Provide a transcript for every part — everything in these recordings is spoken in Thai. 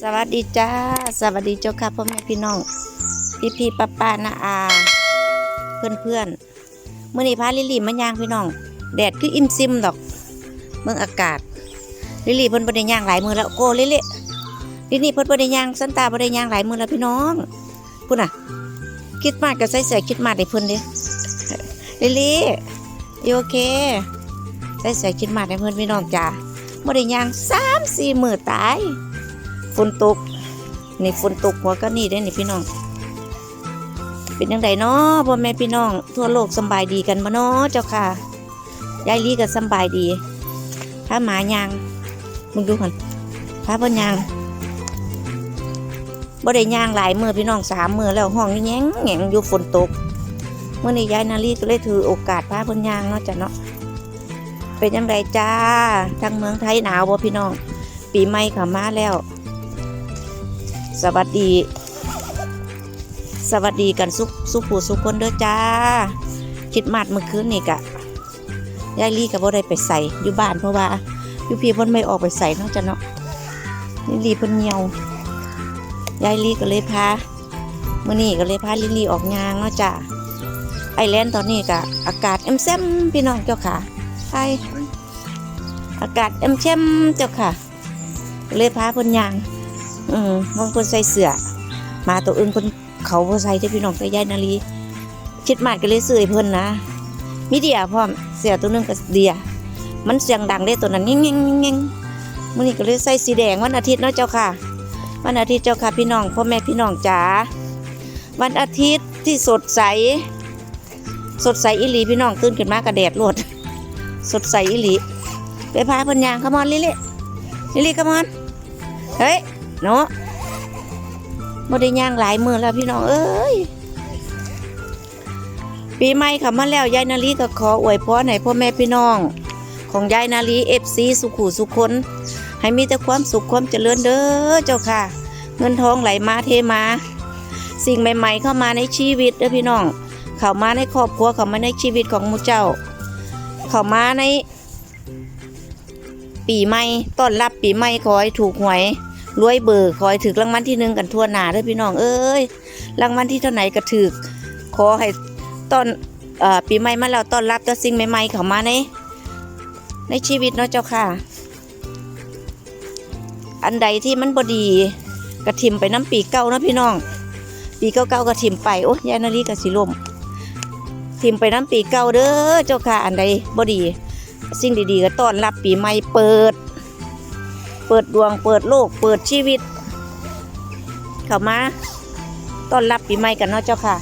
สวัสดีจ้า สวัสดีเจ้าค่ะพ่อแม่พี่น้อง พี่พี่ป้าป้านาอา เพื่อนเพื่อนๆมื่อนี้พาลิลี่มาย่างพี่น้อง แดดคืออิ่มซิมดอก เมืองอากาศ ลิลี่เพิ่นบ่ได้ย่างหลายมือแล้วโกลิลี่ลิลี่เพิ่นบ่ได้ย่างสันตาบ่ได้ย่างหลายมือแล้วพี่น้องพุ่นน่ะ คิดมากก็ใส่เสื้อคิดมากได้เพิ่นเด้ลิลลี่อยู่โอเค ใส่เสื้อคิดมากให้เพิ่นพี่น้องจ้า บ่ได้ย่างสามสี่มือตายฝนตกนี่ฝนตกหัวก็นี่ได้นี่พี่น้องเป็นยังไงเนาะพ่อแม่พี่น้อง ทั่วโลกสบายดีกันบ่เนาะเจ้าค่ะยายลีก็สบายดีพาหมายางมึงดูก่อนพาเพิ่ยางบ่ได้ยางหลายมือพี่น้องสามมือแล้วห้องแง้งแงงอยู่ฝนตกเมื่อนี้ยายนาลีก็เลยถือโอกาสพาเพิ่นยางเนาะจ้ะเนาะ เป็นยังไงจ้าทางเมืองไทยหนาวบ่พี่น้อง ปีใหม่ข้ามาแล้ว สวัสดี สวัสดีกันสุขสุขผู้สุขคนเด้อจ้า คิดมาดเมื่อคืนนี่กะยายลี่กับบ่ได้ไปใส่อยู่บ้านเพราะว่าอยู่พี่เพิ่นไม่ออกไปใส่นาะจ้ะเนาะลิลลี่เพิ่นเหี่ยวยายลี่ก็เลยพาเมื้อนี้ก็เลยพาลิลลี่ออกยางเนาะจ้าไอแลนด์ตอนนี้กะอากาศเอ็มแซมพี่น้องเจ้าค่ะ ไออากาศเอ็มแชมเจ้าค่ะ เลยพาเพิ่นยาง อืมบางคนใส่เสื้อมาตัวอื่นคนเขาบ่ใส่เด้อพี่น้องแต่ยายนาลีคิดมากก็เลยซื้อเพิ่นนะมีเดียพร้อมเสือตัวหนึงก็เดีย มันเสียงดังได้ตัวนั้นเงี้ยงๆๆๆมื้อนี้ก็เลยใส่สีแดงวันอาทิตย์เนาะเจ้าค่ะ วันอาทิตย์เจ้าค่ะพี่น้องพ่อแม่พี่น้องจ๋าวันอาทิตย์ที่สดใส สดใสอีหลีพี่น้องตื่นขึ้นมากระแดดโลด สดใสอีหลีไปพาเพิ่นยางขมอนลิลี่ลิลี่ขมอนเฮ้ยเนาะบ่ได้ย่างหลายมือแล้วพี่น้องเอ้ยปีใหม่เขับมาแล้วยายนาลีก็ขออวยพรให้พ่อแม่พี่น้อง ของยายนาลีเอฟซีสุขุสุขคนให้มีแต่ความสุขความเจริญเด้อเจ้าค่ะ เงินทองไหลมาเทมา สิ่งใหม่ ๆ เข้ามาในชีวิตเด้อพี่น้อง เข้ามาในครอบครัวเข้ามาในชีวิตของมูเจ้า เข้ามาใน ปีใหม่ต้อนรับปีใหม่ขอให้ถูกหวยรวยเบอร์ขอให้ถึกรางวัลที่หนึ่งกันทั่วหน้าเด้อพี่น้องเอ้ยรางวัลที่เท่าไหนก็ถึกขอให้ต้อนอปีใหม่มาแล้วต้อนรับแต่สิ่งใหม่ๆเข้ามาในในชีวิตเนาะเจ้าค่ะ อันใดที่มันบดีกระถิ่มไปน้ำปีเก่านะพี่น้อง ปีเก่าๆกระถิ่มไปโอ้ยายนาลีกระสิลม ถิมไปน้ำปีเก่าเด้อเจ้าค่ะอันใดบดี สิ่งดีๆก็ต้อนรับปีใหม่เปิด เปิดดวงเปิดโลก เปิดชีวิต เข้ามาต้อนรับปีใหม่กันเนาะเจ้าค่ะ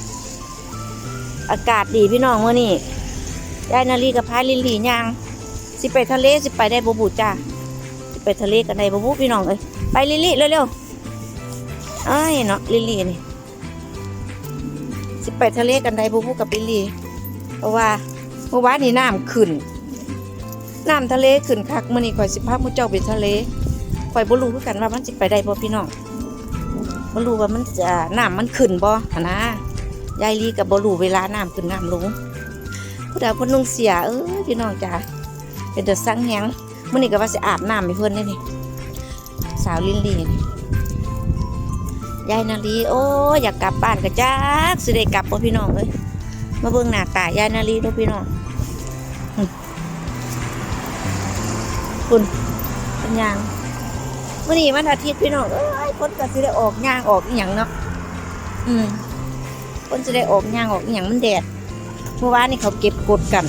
อากาศดีพี่น้องเมื่อนี้ยายนาลีกับพายลินลีย่าง สิไปทะเลสิไปได้บบุจ้าสิไปทะเลกันได้บบุพี่น้องเอ้ยไปลิลี่เร็วๆเอ้ยเนาะลิลี่นี่สิไปทะเลกันได้บบุกับลิลี่ เพราะว่าเมื่อวานนี้น้ำขึ้นน้ำทะเลขึ้นคักมื่อนี้ข่อยสิพาหมุเจ้าไปทะเลข่อยบ่รู้คือกันว่ามันสิไปได้บ่พี่น้องบ่รู้ว่ามันจะน้ำมันขึ้นบ่หั้นะยายลีกับบ่รู้เวลาน้ำขึ้นน้ำลงผู้ใดผู้นุ่งเสียเอ้ยพี่น้องจ้าเป็นเดือดสังแหงมื่อนี้ก็ว่าสิอาบน้ำให้เพิ่นนี่นี่สาวลินลีนี่ยายนาลีโอ้อยากกลับบ้านกะจักสิได้กลับบ่พี่น้องเอ้ย มาเบิ่งหน้าตายายนาลีด้อพี่น้องคุณเป็นยางวันนี้วันอาทิตย์พี่น้องเอ้ยคนก็สิได้ออกยางออกอหย่างเนาะอืมคนสิได้ออกยางออกอหย่างมันแดดเมื่อวานนี่เขาเก็บกดกัน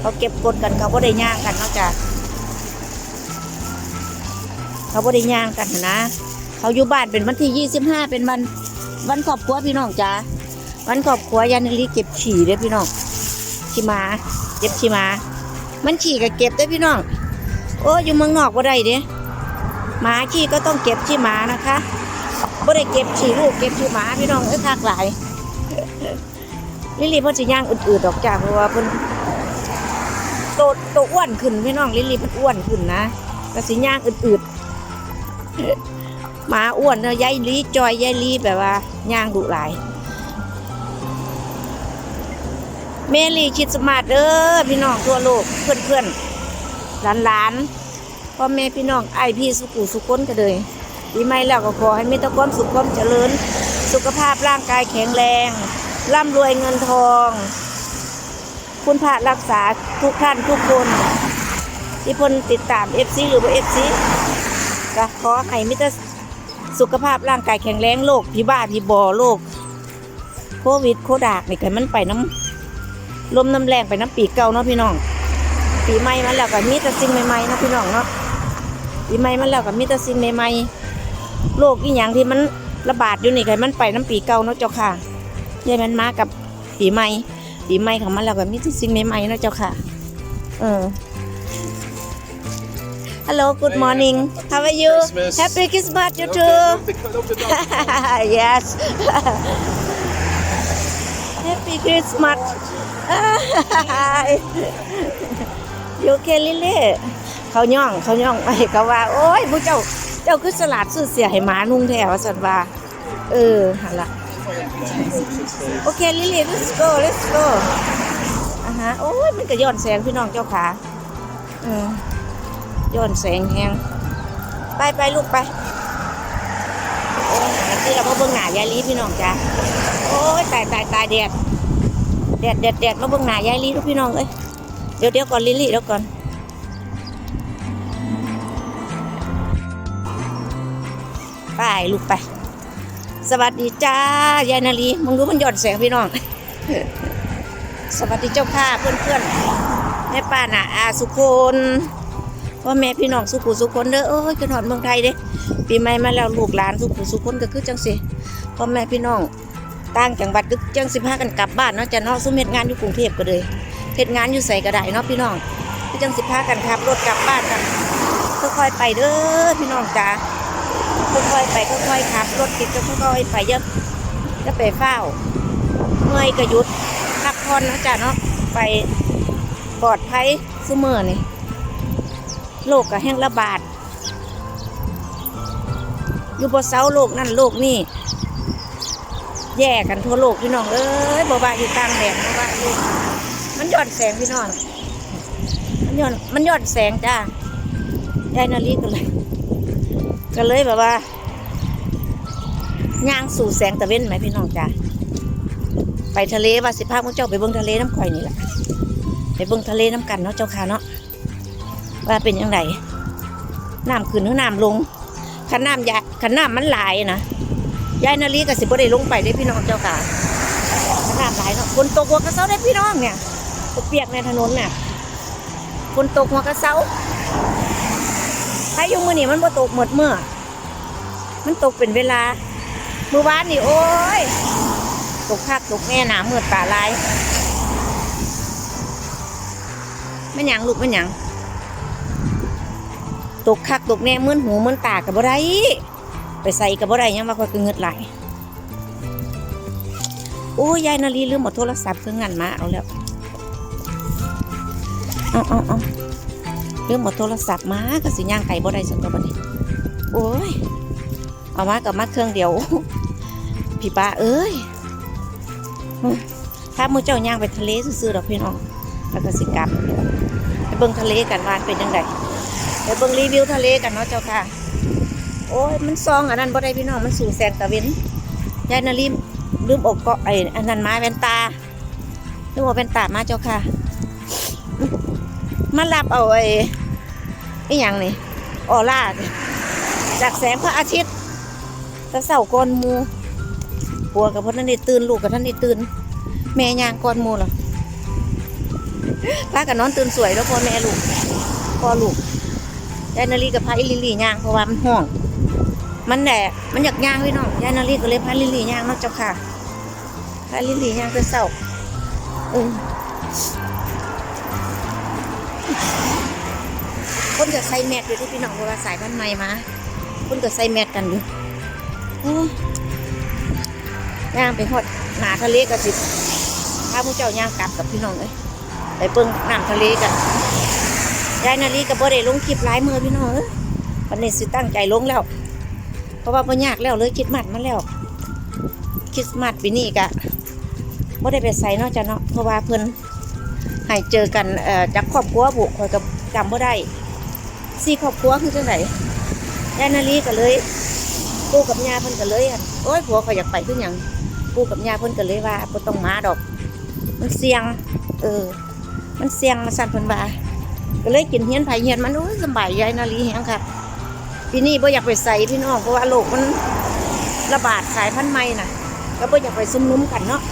เขาเก็บกดกันเขาก็ได้ย่างกันนาะจ้ะเขาก็ได้ย่างกันนะ เขาอยู่บ้านเป็นวันที่ยี่สิบห้าเป็นวันวันครอบครัวพี่น้องจ้า วันครอบครัวยานิลีเก็บฉี่เด้อพี่น้องขี้หมาเก็บขี้หมา มันฉี่ก็เก็บได้พี่น้องโอ้ยอยู่เมืองนอกบ่ได้เด้หมาขี้ก็ต้องเก็บขี้หมานะคะบ่ได้เก็บฉี่ลูกเก็บขี้หมาพี่น้องเอ้ยคักหลายลิลี่เพิ่นสิย่างอืดๆดอกจ้าเพราะว่าเพิ่นโตโตอ้วนขึ้นพี่น้องลิลลี่เพิ่นอ้วนขึ้นนะก็สิย่างอืดๆหมาอ้วนเนาะยายลีจอยยายลีแบบว่าย่างดุหลาย เมลี่คิดสมาร์ทเด้อพี่น้องทั่วโลกเพื่อนๆหลานหลานพ่อแม่พี่น้องไอพี่สุขุสุขคนกันเลยปีใหม่แล้วก็ขอให้มีแต่ความสุขความเจริญ สุขภาพร่างกายแข็งแรง ร่ำรวยเงินทอง คุณพระรักษาทุกท่านทุกคน ที่พนติดตามเอฟซีหรือว่าเอฟซีก็ขอให้มิตรสุขภาพร่างกายแข็งแรงโรคพี่บ้าพี่บอโรคโควิดโคดากนี่กันมันไปน้ำ ลมน้ำแรงไปน้ำปีเก่าเนาะพี่น้อง ปีใหม่มาแล้วก็มีแต่สิ่งใหม่ๆเนาะพี่น้องเนาะ ปีใหม่มาแล้วก็มีแต่สิ่งใหม่ๆ โรคอีหยังที่มันระบาดอยู่นี่กันมันไปน้ำปีเก่าเนาะเจ้าค่ะยายมันมากับปีใหม่ ปีใหม่ของมันแล้วก็มีแต่สิ่งใหม่ๆเนาะเจ้าค่ะ เออ Hello, good morning. How are you? Christmas. Happy Christmas, you Love too. the- love the- love the dog. yes. Happy Christmas. you okay, Lily? เขาย่องเขาย่องไปเขาว่า โอ้ยผู้เจ้าเจ้าคือสลัดซื้อเสียให้หมานุ่งแถวสันว่าเออหันละโอเคลิลี่ let's go let's go อ่าฮะโอ้ยมันก็ย้อนแสงพี่น้องเจ้าขาเออย้อนแสงแหงไปไปลูกไปโอ้ยที่เราเบิ่งหนายาลีพี่น้องจ้าโอ้ยตายตายตายแดด แดดแดดแดดมาเบิ่งหน้ายายลีทุกพี่น้องเอ้ยเดี๋ยวเดี๋ยวก่อนลิลี่เดี๋ยวก่อนไปลูกไป สวัสดีจ้ายายนาลีมึงรู้มันหย่อนแสงพี่น้อง สวัสดีเจ้าค่ะเพื่อนเพื่อนๆแม่ป้าน่ะอาสุคนพ่อแม่พี่น้องสุขุสุคนเด้อเอ้ยขึ้นหอดเมืองไทยเด้ปีใหม่มาแล้วลูกหลานสุขุสุคนก็คือจังสิพ่อแม่พี่น้อง ต่างจังหวัดก็จังสิพากันกลับบ้านเนาะจะเนาะซุมเฮ็ดงานอยู่กรุงเทพก็เลยเฮ็ดงานอยู่ใส่ก็ได้เนาะพี่น้องก็จังสิพากันขับรถกลับบ้านกันค่อยๆไปเด้อพี่น้องจ้าค่อยๆไปค่อยๆขับรถติดก็ค่อยๆไปเยอะจะไปเฝ้าเมื่อยก็หยุดพักผ่อนเนาะจ้าเนาะไปปลอดภัยซุมือนี่โรคก็แห้งระบาดอยู่บนเสาโลกนั่นโลกนี่ แย่กันทั่วโลกพี่น้องเอ้ยบ่ว่าอยู่กลางแดดบ่ว่าอยู่มันยอนแสงพี่น้องมันยอนมันยอนแสงจ้ายายนาลีก็เลยก็เลยแบบว่าย่างสู่แสงตะเว้นไหมพี่น้องจ้าไปทะเลว่าสิพาพวกเจ้าไปเบิ่งทะเลน้ำข่อยนี่แหละไปเบิ่งทะเลน้ำกันเนาะเจ้าค่ะเนาะว่าเป็นยังไงน้ำขึ้นหรือน้ำลงขันน้ำยาขันน้ำมันหลายนะ ยายนาลีกับสิบได้ลงไปได้พี่น้องเจ้าค่ะขันน้ำหลายเนาะคนตกหัวกระเซ้าได้พี่น้องเนี่ยเปียกในถนนเนี่ยคนตกหัวกระเซ้าถ้ายู่มือนี่มันบ่ตกหมดเมื่อ มันตกเป็นเวลา เมื่อวานนี่โอ้ย ตกคักตกแม่หนาเมื่อตาลายไม่นหยังลูกไม่นหยัง ตกคักตกแน่เมื่นหูมื่นตากับบ่ได้ ไปใส่กับบ่ได้ยังว่าคอยก็เงิดไหลโอ้ยยายนาลีลืมเอาโทรศัพท์เครื่องงานมาเอาแล้วเอาเอาเอาลืมเอาโทรศัพท์มาก็สิย่างไก่บ่ได้สักตัวบัดนี้โอ้ยเอามากับมาเครื่องเดียวพี่ป้าเอ้ยถ้ามือเจ้าย่างไปทะเลซื่อๆดอกพี่น้องแล้วก็สิกลับไปเบิ่งทะเลกันว่าเป็นยังไงเดี๋ยวเบิ่งรีวิวทะเลกันเนาะเจ้าค่ะ โอ้ยมันซองอันนั้นบ่ได้พี่น้องมันสูงแสงตะเวนยายนาลีลืมอกเกาะไอ้อันนั้นมาแว่นตาลืมเอาแว่นตามาเจ้าค่ะ มารับเอาไอ้ไอ้หยังนี่ออร่าจากแสงพระอาทิตย์ตะเสาก่อนมูปัวกับพ่อท่านได้ตื่นลูกกับท่านได้ตื่นแม่ยางก่อนมูเหรอพากับนนอนตื่นสวยแล้วพ่อแม่ลูกพ่อลูกยายนาลีกับพาอิลิลี่ย่างเพราะว่ามันห่วง มันแดดมันอยากย่างพี่น้องยายนาลีก็เลยพาลิลี่ย่างนาะเจ้าค่ะพาลิลี่ย่างเพื่อเศร้าเออคนก็ใส่แมสอยู่ที่พี่น้องเว่าสายพันธุ์ใหม่มาคนก็ใส่แมสกันอยู่อ้ยย่างไปหอดหนาทะเลก็สิพาผู้เจ้าย่างกลับกับพี่น้องเลยไปเบิ่งน้ำทะเลกันยายนาลีกับบ่ได้ลงคลิปหลายมือพี่น้องเอ้ยวันนี้สิตั้งใจลงแล้ว เพราะว่าบ่ยากแล้วเลยคิดมัดมาแล้วคริดมัดปีนี้กะบ่ได้ไปใส่เนาะจ้ะเนาะเพราะว่าเพิ่นให้เจอกันเอ่อจากครอบครัวบุคอยกับจำบ่ได้สี่ครอบครัวคือจังไดยายนาลีก็เลยปู่กับย่าเพิ่นก็เลยอั่นโอ้ยผัวเขาอยากไปคือหยังปู่กับย่าเพิ่นก็เลยว่าบ่ต้องมาดอก มันเสี่ยง เออ มันเสี่ยงมาสั่นเพิ่นว่าก็เลยกินเฮียนไผเฮียนมันโอ้ยสบายยายนาลีแฮงค่ะ ปีนี้บ่อยากไปใส่พี่น้องเพราะว่าโรคมันระบาดสายพันธุ์ใหม่น่ะ ก็บ่อยากไปซุ่มนุ้มกันเนาะ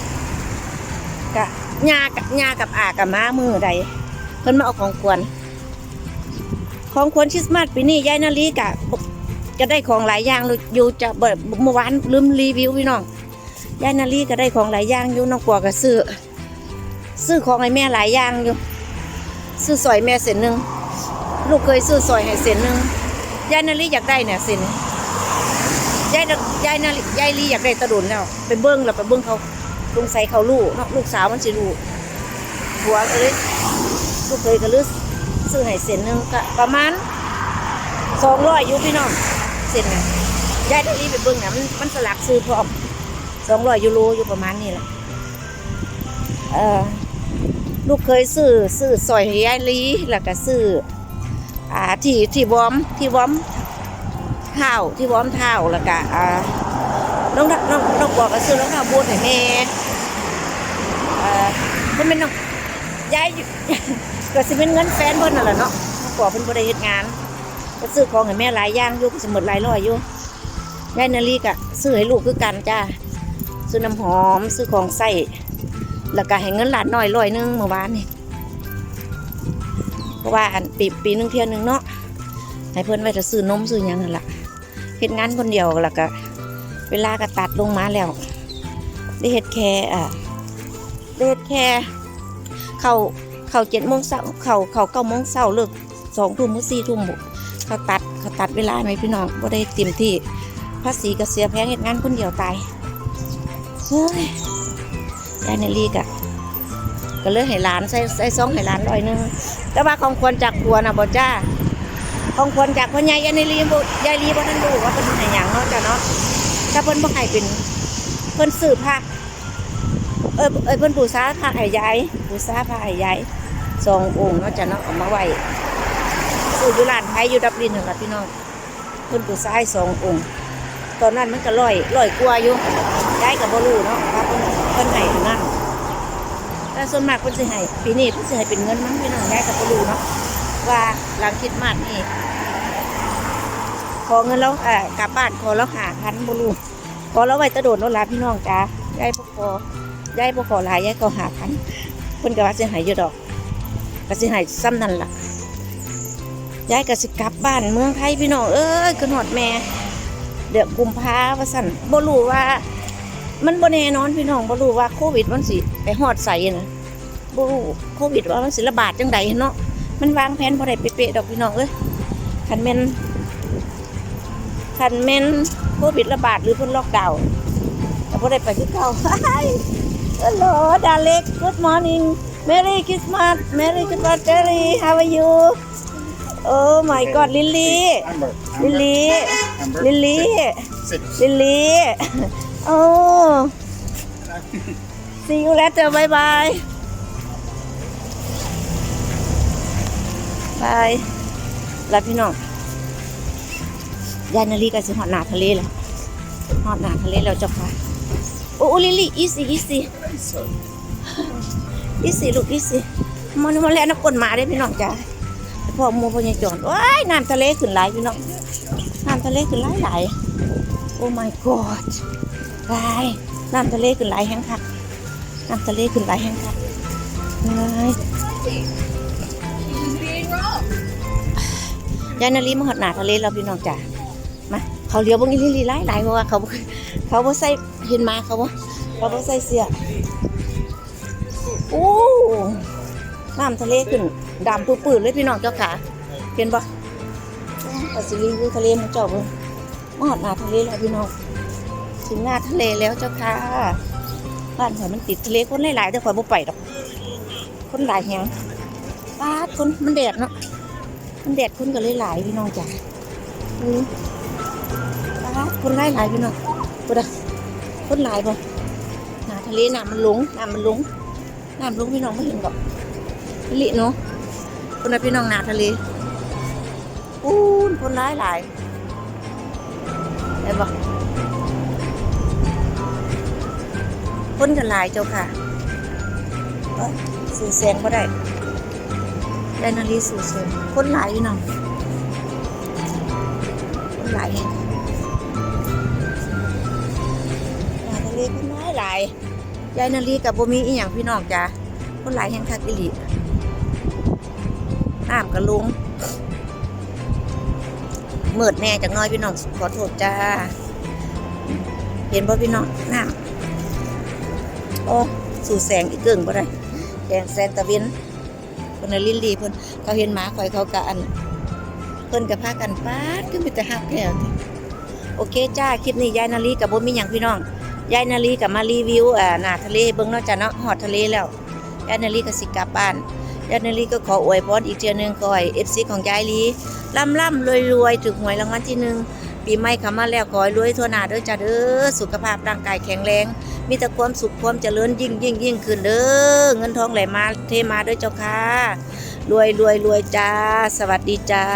กะยากับยากับอากับม้ามือใดเพิ่นมาเอาของควร ของควรคริสต์มาสปีนี้ยายนาลีกะบจะได้ของหลายอย่างอยู่จะเบิดเมื่อวานลืมรีวิวพี่น้องยายนาลีก็ได้ของหลายอย่างอยู่น้องกัวก็ซื้อซื้อของให้แม่หลายอย่างอยู่ ซื้อสอยแม่เส้นหนึ่งลูกเคยซื้อสอยให้เส้นหนึ่ง ยายนาลีอยากได้เนี่ยเส้นยายยายนาลียายลีอยากได้ตะดุนแล้วไปเบิ้งแล้วไปเบิ้งเขาลุงใส่เขาลูกเนาะลูกสาวมันสิลูกหัวก็เลยลูกเคยก็เลยซื้อให้เส้นหนึ่งก็ประมาณสองร้อยยูพี่น้องเส้นน่ะยายนาลีไปเบิ้งน่ะมันมันสลักซื้อพร้อมสองร้อยยูโรอยู่ประมาณนี้แหละเออลูกเคยซื้อซื้อซอยยายลีแล้วก็ซื้อ อ่าที่ที่วอมที่วอมเท้าที่วอมเท้าแล้วก็อ่าน้องน้องน้องบอกก็ซื้อรองเท้าบูทให้แม่เอ่อมันเป็นน้องยายก็สิเป็นเงินแฟนเพิ่นนั่นแหละเนาะบอกเพิ่นบ่ได้เฮ็ดงานก็ซื้อของให้แม่หลายอย่างอยู่ก็สิหมดหลายร้อยอยู่ยายนาลีก็ซื้อให้ลูกคือกันจ้าซื้อน้ำหอมซื้อของใส่แล้วก็ให้เงินหลานหน่อยร้อยนึงเมื่อวานนี่ ว่าอันปีปีหนึงเที่ยวหนึงเนาะให้เพิ่อนไว้จะซื้อนมซื้อยังนั่นละเฮ็ดงานคนเดียวแล้วก็เวลาก็ตัดลงมาแล้ว ได้เฮ็ดแค่อ่าได้เฮ็ดแค่เข้าเข้าเจ็ดโมงเช้าเข้าเข้าเก้าโมงเช้าเลิกสองทุ่มหรือสี่ทุ่มบุเขาตัดเขาตัดเวลาไหมพี่น้องบ่ได้เต็มที่ภาษีก็เสียแพงเฮ็ดงานคนเดียวตายเฮ้ยยายในลีกอะก็เลยให้หลานใส่ใส่ซองให้หลานร้อยหนึง แต่ว่าของควรจากครัวนะบ่จ้าของควรจากพ่อใหญ่ยายในลีบ่ยายลีบ่ทันรู้ว่าเป็นให้หยังเนาะจ้ะเนาะถ้าเพิ่นบ่ให้เป็นเพิ่นซื้อผ้าเออเออเพิ่นปู่ซาผ้าให้ยายปู่ซาผ้าให้ยายสององค์เนาะจ้ะเนาะเอามาไว้ซื้อยู่ร้านไทยอยู่ดับลินนั่นล่ะพี่น้องเพิ่นปู่ซาสององค์ ตอนนั้นมันก็ร้อยร้อยกว่าอยู่ยายก็บ่รู้เนาะว่าเพิ่นเพิ่นให้นั่น แต่ส่วนมากเพิ่นสิให้ปีนี้เพิ่นสิให้เป็นเงินมั้งพี่น้องยายก็บ่รู้เนาะว่าหลังคิดมาสนี่ขอเงินแล้วเอ่อกลับบ้านขอแล้วหาพันบ่รู้ขอแล้วไว้ตะโดดโน่นล่ะพี่น้องจ้ายายบ่ขอยายบ่ขอหลายยายก็หาพันเพิ่นก็ว่าสิให้อยู่ดอกก็สิให้ซ้ำนั่นล่ะยายก็สิกลับบ้านเมืองไทยพี่น้องเอ้ยขึ้นฮอดแม่เดือนกุมภาว่าสั่นบ่รู้ว่า มันบ่แน่นอนพี่น้องบ่รู้ว่าโควิดมันสิไปฮอดใส่นะบ่รู้โควิดว่ามันสิระบาดจังใดเนาะมันวางแผนบ่ได้เป๊ะๆดอกพี่น้องเอ้ยคันแม่นคันแม่นโควิดระบาดหรือเพิ่นล็อกดาวน์ก็บ่ได้ไปคือเก่าฮัลโหลดาเล็ก good morning Merry Christmas Merry Christmas Jerry how are you Oh my god Lily Amber. Lily Amber. Lily Six. ลิลลี่ โอ้ see you later bye bye bye ลาพี่น้องยานาลีก็สิหอดหนาทะเลแล้วหอดหนาทะเลแล้วจ้าค่ะโอ้โอ้ลิลลี่ easy easy easy ลูก easy มันมันแล้วน้ำก้นหมาได้พี่น้องจ้าพ่อมูพ่อใหญ่จอนว้ายน้ำทะเลขึ้นหลายพี่น้องน้ำทะเลขึ้นหลายหลายโอ้ my god ลายน้ำทะเลขึ้นหลายแห้งคักน้ำทะเลขึ้นหลายแห้งคักหลยยายนาลีมาหอดหนาทะเลแล้วพี่น้องจ้ะมาเขาเลี้ยวบางอีลีลีหลายหลายเพราะว่าเขาเขาบ่ใส่เห็นมาเขาบ่เขาบ่ใส่เสื้อโอ้น้ำทะเลขึ้นดำปื้ดๆเลยพี่น้องเจ้าขาเห็นปะปัสสิรีวิวทะเลมันเจ้าเบิ่งมาหอดหนาทะเลแล้วพี่น้อง ถึงหน้าทะเลแล้วเจ้าค่ะ บ้านข่อยมันติดทะเลคนหลายๆแต่ข่อยบ่ไปดอก คนหลายแฮงป้าดคนมันแดดเนาะ มันแดดคนก็เลยหลายพี่น้องจ้ะอือป้าดคนหลายหลายๆพี่น้องบ่ดะคนหลายบ่หนาทะเลน้ำมันหลงน้ำมันหลงน้ำลงพี่น้องไม่เห็นดอกลิเนาะคนน่ะพี่น้องหนาทะเลพูนคนร้ายหลายเห็นบ่ คนกันหลายเจ้าค่ะสื่อเสียงก็ได้ไดนาฬิสื่อเสียงคนหลายอยู่เนาะคนหลายแฮงหลายทะเลคนร้ายหลายยายนาลีกับบมีอีหยังพี่น้องจ้ะคนหลายแห่งคักอีหลีน้ำกระลุงเมิดแน่จากน้อยพี่น้องขอโทษจ้า เห็นบ่พี่น้องน้ำ อ้สู่แสงอีกเกิงบ่ได้แสงแสงตะเวนเพิ่นลินลีเพิ่นเขาเห็นหมาข่อยเขากะอันเพิ่นก็พากันปาดคือมีแต่ฮักแล้วโอเคจ้าคลิปนี้ยายนาลีกับบ่มีหยังพี่น้องยายนาลีกับมารีวิวอ่าหน้าทะเลเบิ่งเนาะจ้ะเนาะฮอดทะเลแล้วยายนาลีก็สิกลับบ้านยายนาลีก็ขออวยพรอีกเทื่อหนึงขอให้ FC ของยายลีร่ำร่ำรวยรวยถูกหวยรางวัลที่หนึ่งปีใหม่เข้ามาแล้วขอให้รวยทั่วหน้าเด้อจ้าเด้อสุขภาพร่างกายแข็งแรง มีแต่ความสุขความเจริญยิ่งยิ่งยิ่งขึ้นเด้อเงินทองไหลมาเทมาด้วยเจ้าค่ะรวยรวยรวยจ้า สวัสดีจ้า